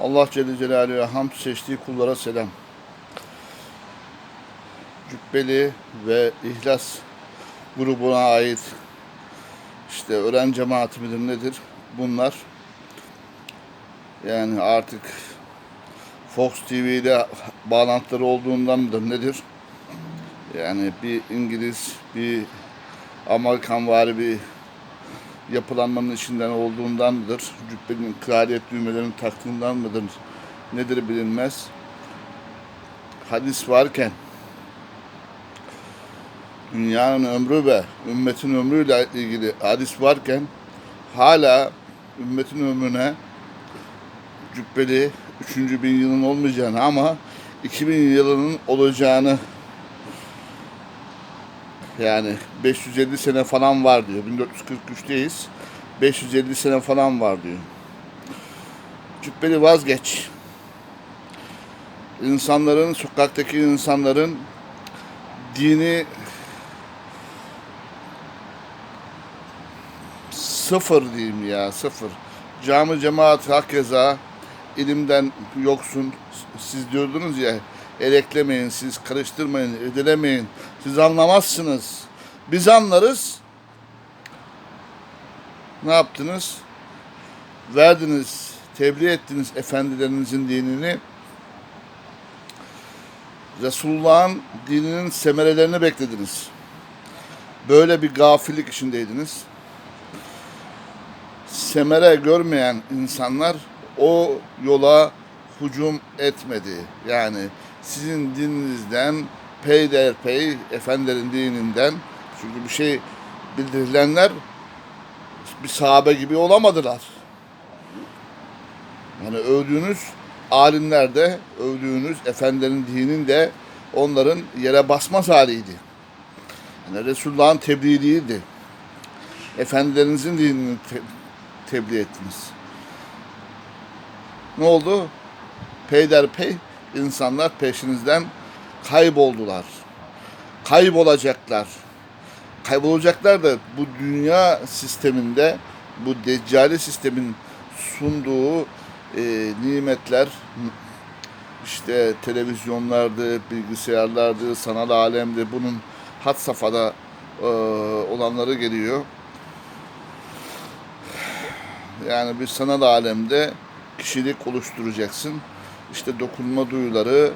Allah Celle Celaluhu'ya hamd seçtiği kullara selam. Cübbeli ve İhlas grubuna ait işte öğren cemaati midir nedir bunlar yani artık Fox TV'de bağlantıları olduğundan mıdır nedir? Yani bir İngiliz, bir Amerikan vari bir yapılanmanın içinden olduğundan mıdır? Cübbenin kraliyet düğmelerini taktığından mıdır? Nedir bilinmez. Hadis varken dünyanın ömrü ve ümmetin ömrüyle ilgili hadis varken hala ümmetin ömrüne cübbeli 3. bin yılın olmayacağını ama 2000 yılının olacağını yani 550 sene falan var diyor. 1443'teyiz. 550 sene falan var diyor. Cübbeli vazgeç. İnsanların, sokaktaki insanların dini sıfır diyeyim ya sıfır. Cami cemaat hakeza ilimden yoksun. Siz diyordunuz ya eleklemeyin, siz karıştırmayın, edilemeyin. Siz anlamazsınız. Biz anlarız. Ne yaptınız? Verdiniz, tebliğ ettiniz efendilerinizin dinini. Resulullah'ın dininin semerelerini beklediniz. Böyle bir gafillik içindeydiniz. Semere görmeyen insanlar o yola hücum etmedi. Yani sizin dininizden peyderpey efendilerin dininden çünkü bir şey bildirilenler bir sahabe gibi olamadılar. Yani övdüğünüz alimler de, övdüğünüz efendilerin dinin de onların yere basmaz haliydi. Yani Resulullah'ın tebliği değildi. Efendilerinizin dinini te- tebliğ ettiniz. Ne oldu? Peyderpey insanlar peşinizden kayboldular. Kaybolacaklar. Kaybolacaklar da bu dünya sisteminde bu deccali sistemin sunduğu e, nimetler işte televizyonlardı, bilgisayarlardı, sanal alemdi bunun hat safhada e, olanları geliyor. Yani bir sanal alemde kişilik oluşturacaksın. İşte dokunma duyuları,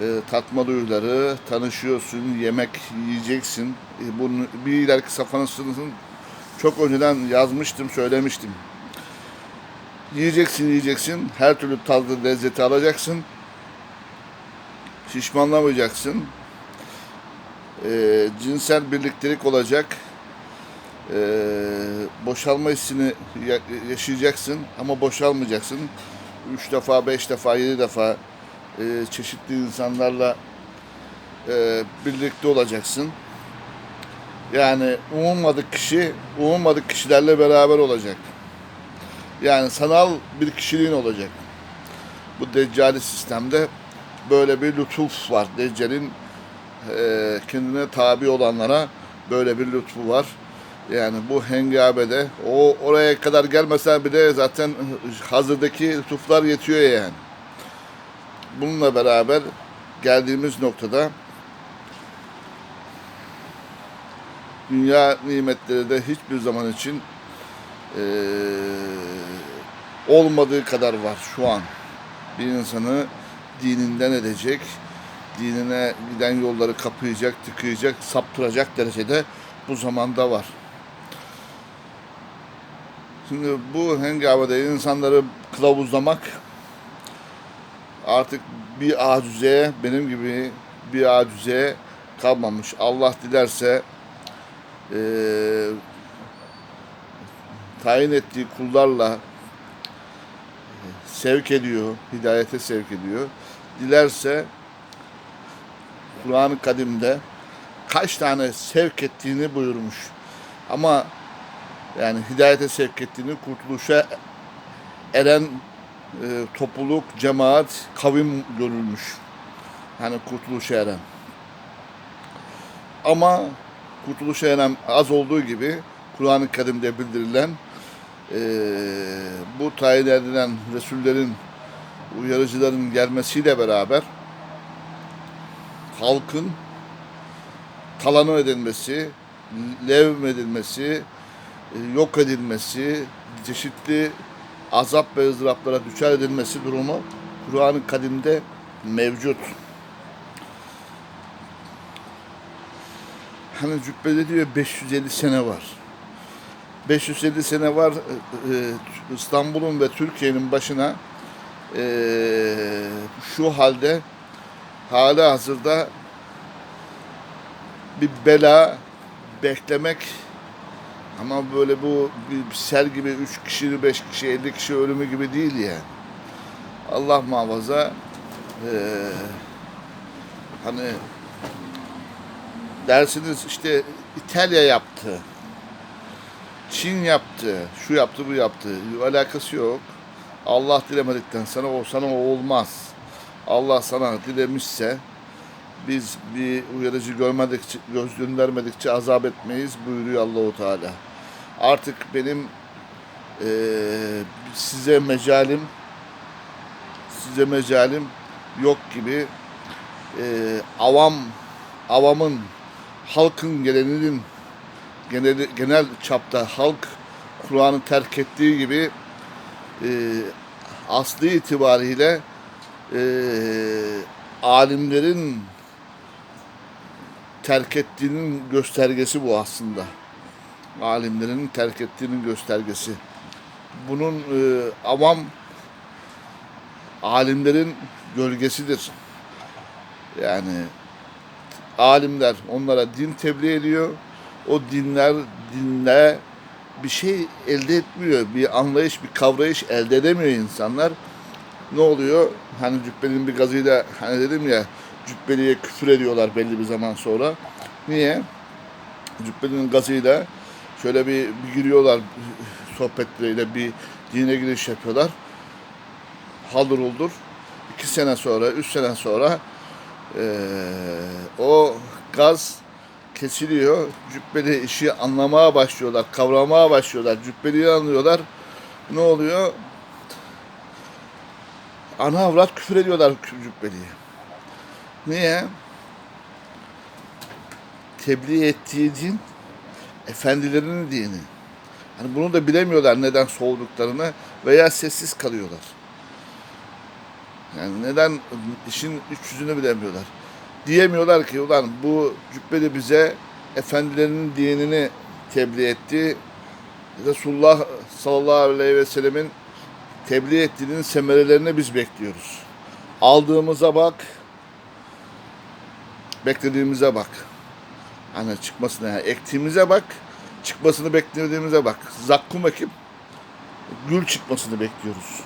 e, tatma duyuları, tanışıyorsun, yemek yiyeceksin. E, bunu bir ileriki safhanasını çok önceden yazmıştım, söylemiştim. Yiyeceksin, yiyeceksin. Her türlü tadı, lezzeti alacaksın. Şişmanlamayacaksın. E, cinsel birliktelik olacak. E, boşalma hissini ya- yaşayacaksın ama boşalmayacaksın. Üç defa, beş defa, yedi defa e, çeşitli insanlarla e, birlikte olacaksın. Yani umulmadık kişi, umulmadık kişilerle beraber olacak. Yani sanal bir kişiliğin olacak. Bu deccali sistemde böyle bir lütuf var. Deccal'in e, kendine tabi olanlara böyle bir lütfu var. Yani bu hengabede o oraya kadar gelmesen bile zaten hazırdaki lütuflar yetiyor yani. Bununla beraber geldiğimiz noktada dünya nimetleri de hiçbir zaman için eee, olmadığı kadar var şu an. Bir insanı dininden edecek, dinine giden yolları kapayacak, tıkayacak, saptıracak derecede bu zamanda var. Şimdi bu hengamede insanları kılavuzlamak artık bir acizeye, benim gibi bir acizeye kalmamış. Allah dilerse eee tayin ettiği kullarla sevk ediyor, hidayete sevk ediyor. Dilerse Kur'an-ı Kadim'de kaç tane sevk ettiğini buyurmuş. Ama yani hidayete sevk ettiğini, kurtuluşa eren e, topluluk, cemaat, kavim görülmüş. Yani kurtuluşa eren. Ama kurtuluşa eren az olduğu gibi Kur'an-ı Kerim'de bildirilen e, bu tayin edilen Resullerin uyarıcıların gelmesiyle beraber halkın talanı edilmesi, levm edilmesi, yok edilmesi, çeşitli azap ve ızdıraplara düşer edilmesi durumu Kur'an-ı Kadim'de mevcut. Hani cübbede diyor 550 sene var. 550 sene var e, e, İstanbul'un ve Türkiye'nin başına e, şu halde hala hazırda bir bela beklemek ama böyle bu bir sel gibi 3 kişi, 5 kişi, 50 kişi ölümü gibi değil yani. Allah muhafaza eee hani dersiniz işte İtalya yaptı. Çin yaptı, şu yaptı, bu yaptı. Alakası yok. Allah dilemedikten sana o sana o olmaz. Allah sana dilemişse biz bir uyarıcı görmedikçe, göz göndermedikçe azap etmeyiz buyuruyor Allahu Teala. Artık benim eee, size mecalim size mecalim yok gibi eee, avam avamın halkın genelinin genel, genel çapta halk Kur'an'ı terk ettiği gibi eee aslı itibariyle eee, alimlerin terk ettiğinin göstergesi bu aslında. Alimlerin terk ettiğinin göstergesi. Bunun e, avam alimlerin gölgesidir. Yani alimler onlara din tebliğ ediyor. O dinler dinle bir şey elde etmiyor. Bir anlayış, bir kavrayış elde edemiyor insanlar. Ne oluyor? Hani cübbenin bir gazıyla hani dedim ya cübbeliye küfür ediyorlar belli bir zaman sonra. Niye? Cübbenin gazıyla şöyle bir, bir giriyorlar sohbetleriyle bir dine giriş yapıyorlar. Haldır uldur. İki sene sonra, üç sene sonra eee, o gaz kesiliyor. Cübbeli işi anlamaya başlıyorlar, kavramaya başlıyorlar. Cübbeliyi anlıyorlar. Ne oluyor? Ana avrat küfür ediyorlar cübbeliye. Niye? Tebliğ ettiği din efendilerinin dini. Hani bunu da bilemiyorlar neden soğuduklarını veya sessiz kalıyorlar. Yani neden işin üç yüzünü bilemiyorlar. Diyemiyorlar ki ulan bu cübbeli bize efendilerinin dinini tebliğ etti. Resulullah sallallahu aleyhi ve sellemin tebliğ ettiğinin semerelerini biz bekliyoruz. Aldığımıza bak, beklediğimize bak. Hani çıkmasına, yani ektiğimize bak, çıkmasını beklediğimize bak. Zakkum ekip, gül çıkmasını bekliyoruz.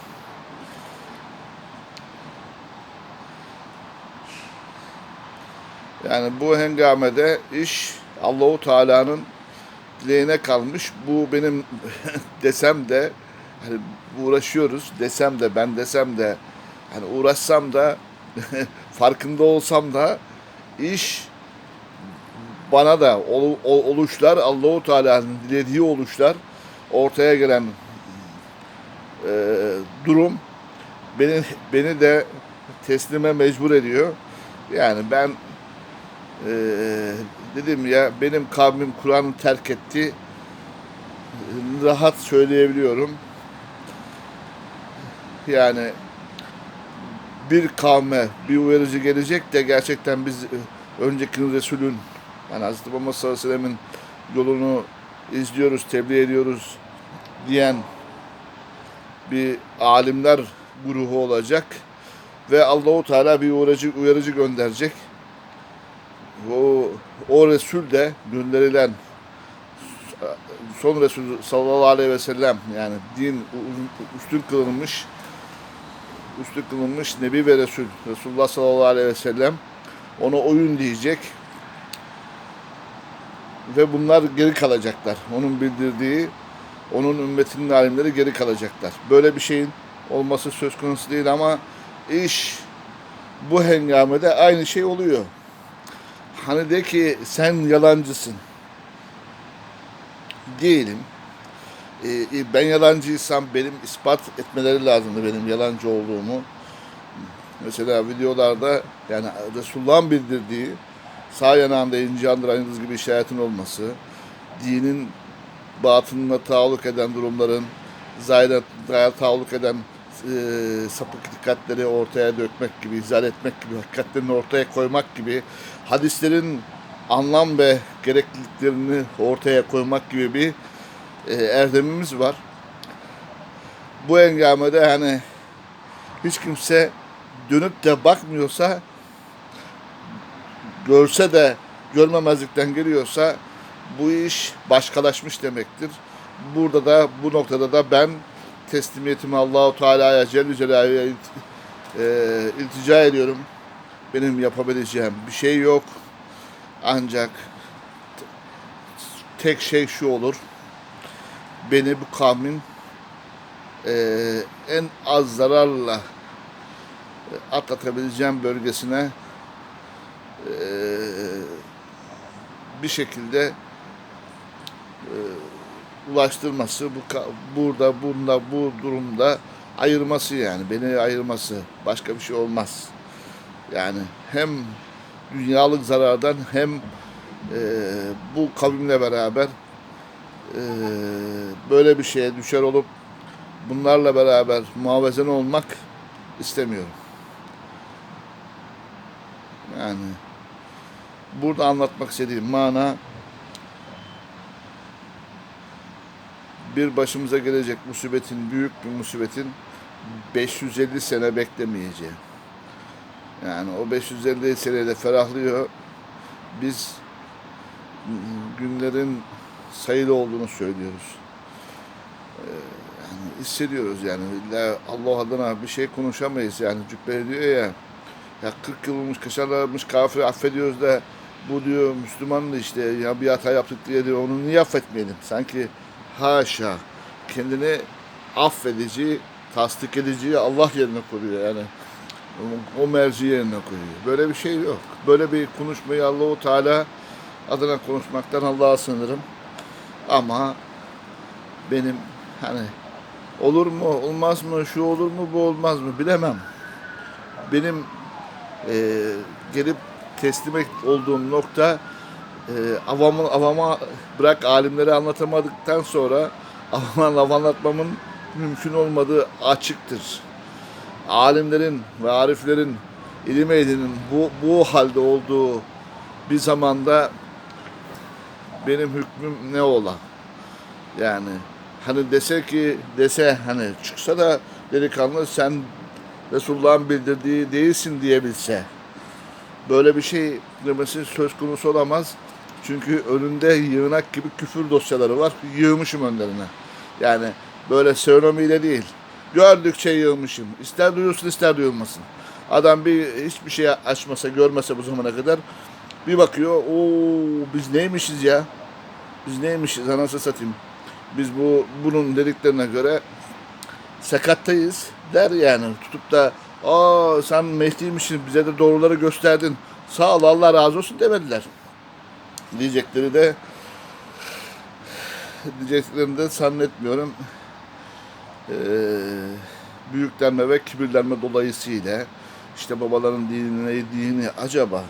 Yani bu hengamede iş Allahu Teala'nın dileğine kalmış. Bu benim desem de hani uğraşıyoruz desem de ben desem de hani uğraşsam da farkında olsam da iş bana da ol- ol- oluşlar Allahu Teala'nın dilediği oluşlar ortaya gelen e, durum beni beni de teslime mecbur ediyor. Yani ben e, dedim ya benim kavmim Kur'an'ı terk etti. Rahat söyleyebiliyorum. Yani bir kavme bir uyarıcı gelecek de gerçekten biz e, önceki Resulün yani Hazreti Muhammed sallallahu aleyhi ve sellemin yolunu izliyoruz, tebliğ ediyoruz diyen bir alimler grubu olacak ve Allahu Teala bir uyarıcı, uyarıcı gönderecek. O, o Resul de gönderilen son Resul sallallahu aleyhi ve sellem yani din üstün kılınmış üstün kılınmış Nebi ve Resul Resulullah sallallahu aleyhi ve sellem ona oyun diyecek ve bunlar geri kalacaklar. Onun bildirdiği, onun ümmetinin alimleri geri kalacaklar. Böyle bir şeyin olması söz konusu değil ama iş bu hengamede aynı şey oluyor. Hani de ki sen yalancısın. Değilim. Ee, ben yalancıysam benim ispat etmeleri lazımdı benim yalancı olduğumu. Mesela videolarda yani Resulullah'ın bildirdiği sağ yanağında inci andıran yıldız gibi işaretin olması, dinin batınına taalluk eden durumların zahire taalluk eden e, sapık dikkatleri ortaya dökmek gibi, izah etmek gibi, hakikatlerini ortaya koymak gibi, hadislerin anlam ve gerekliliklerini ortaya koymak gibi bir e, erdemimiz var. Bu engamede hani hiç kimse dönüp de bakmıyorsa görse de görmemezlikten geliyorsa bu iş başkalaşmış demektir. Burada da bu noktada da ben teslimiyetimi Allahu Teala'ya Celle Celaluhu'ya ilt- e, iltica ediyorum. Benim yapabileceğim bir şey yok. Ancak tek şey şu olur. Beni bu kavmin e, en az zararla e, atlatabileceğim bölgesine e, bir şekilde e, ulaştırması, bu burada, bunda, bu durumda ayırması yani beni ayırması başka bir şey olmaz. Yani hem dünyalık zarardan hem e, bu kavimle beraber e, böyle bir şeye düşer olup bunlarla beraber muavezen olmak istemiyorum. Yani burada anlatmak istediğim mana bir başımıza gelecek musibetin, büyük bir musibetin 550 sene beklemeyeceği. Yani o 550 senede ferahlıyor. Biz günlerin sayılı olduğunu söylüyoruz. Ee, Yani hissediyoruz yani. Allah adına bir şey konuşamayız yani. Cübbeli diyor ya. Ya 40 yıl olmuş, kaşarlarmış, kafiri affediyoruz da bu diyor Müslüman da işte ya bir hata yaptık diye diyor onu niye affetmeyelim? Sanki haşa kendini affedici, tasdik edici Allah yerine koyuyor yani. O merci yerine koyuyor. Böyle bir şey yok. Böyle bir konuşmayı Allahu Teala adına konuşmaktan Allah'a sınırım. Ama benim hani olur mu, olmaz mı, şu olur mu, bu olmaz mı bilemem. Benim e, gelip teslim olduğum nokta e, avamı, avama bırak alimleri anlatamadıktan sonra avama anlatmamın mümkün olmadığı açıktır. Alimlerin ve ariflerin ilim ehlinin bu, bu halde olduğu bir zamanda benim hükmüm ne ola? Yani hani dese ki dese hani çıksa da delikanlı sen Resulullah'ın bildirdiği değilsin diyebilse böyle bir şey demesi söz konusu olamaz. Çünkü önünde yığınak gibi küfür dosyaları var. Yığmışım önlerine. Yani böyle seonomiyle değil. Gördükçe yığmışım. İster duyulsun ister duyulmasın. Adam bir hiçbir şey açmasa görmese bu zamana kadar bir bakıyor. Oo biz neymişiz ya? Biz neymişiz anasını satayım. Biz bu bunun dediklerine göre sakattayız der yani. Tutup da aa sen Mehdi'ymişsin bize de doğruları gösterdin. Sağ ol Allah razı olsun demediler. Diyecekleri de diyeceklerini de zannetmiyorum. Ee, büyüklenme ve kibirlenme dolayısıyla işte babaların dinine dini acaba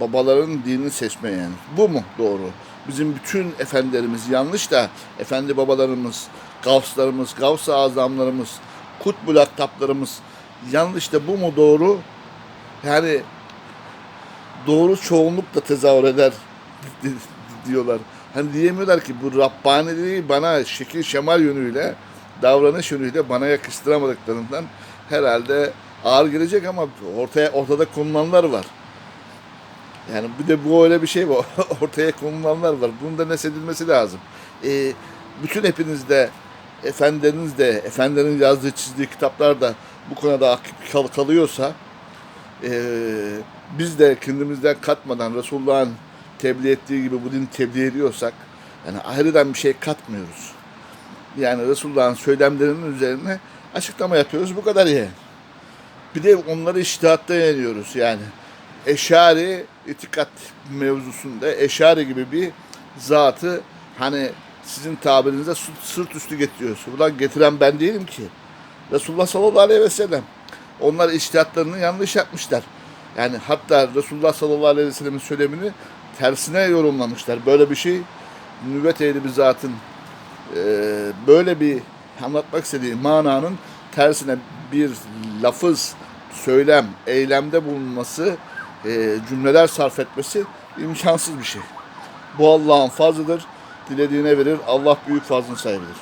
babaların dinini seçme yani. Bu mu doğru? Bizim bütün efendilerimiz yanlış da efendi babalarımız, gavslarımız, gavs-ı azamlarımız, kutbul aktaplarımız yanlış da bu mu doğru? Yani doğru çoğunlukla tezahür eder diyorlar. Hani diyemiyorlar ki bu Rabbaniliği bana şekil şemal yönüyle, davranış yönüyle bana yakıştıramadıklarından herhalde ağır gelecek ama ortaya ortada konulanlar var. Yani bir de bu öyle bir şey var. Ortaya konulanlar var. Bunun da nesedilmesi lazım. Ee, bütün hepiniz de efendileriniz de efendilerin yazdığı çizdiği kitaplar da bu konuda akip kal- kalıyorsa ee, biz de kendimizden katmadan Resulullah'ın tebliğ ettiği gibi bu dini tebliğ ediyorsak yani ayrıdan bir şey katmıyoruz. Yani Resulullah'ın söylemlerinin üzerine açıklama yapıyoruz. Bu kadar yani. Bir de onları iştihatta yeniyoruz yani. Eşari itikat mevzusunda Eşari gibi bir zatı hani sizin tabirinizde sırt üstü getiriyoruz. Ulan getiren ben değilim ki. Resulullah sallallahu aleyhi ve sellem. Onlar iştihatlarını yanlış yapmışlar. Yani hatta Resulullah sallallahu aleyhi ve sellemin söylemini tersine yorumlamışlar. Böyle bir şey nübet ehli bir zatın e, böyle bir anlatmak istediği mananın tersine bir lafız, söylem, eylemde bulunması, e, cümleler sarf etmesi imkansız bir şey. Bu Allah'ın fazlıdır. Dilediğine verir. Allah büyük fazlın sahibidir.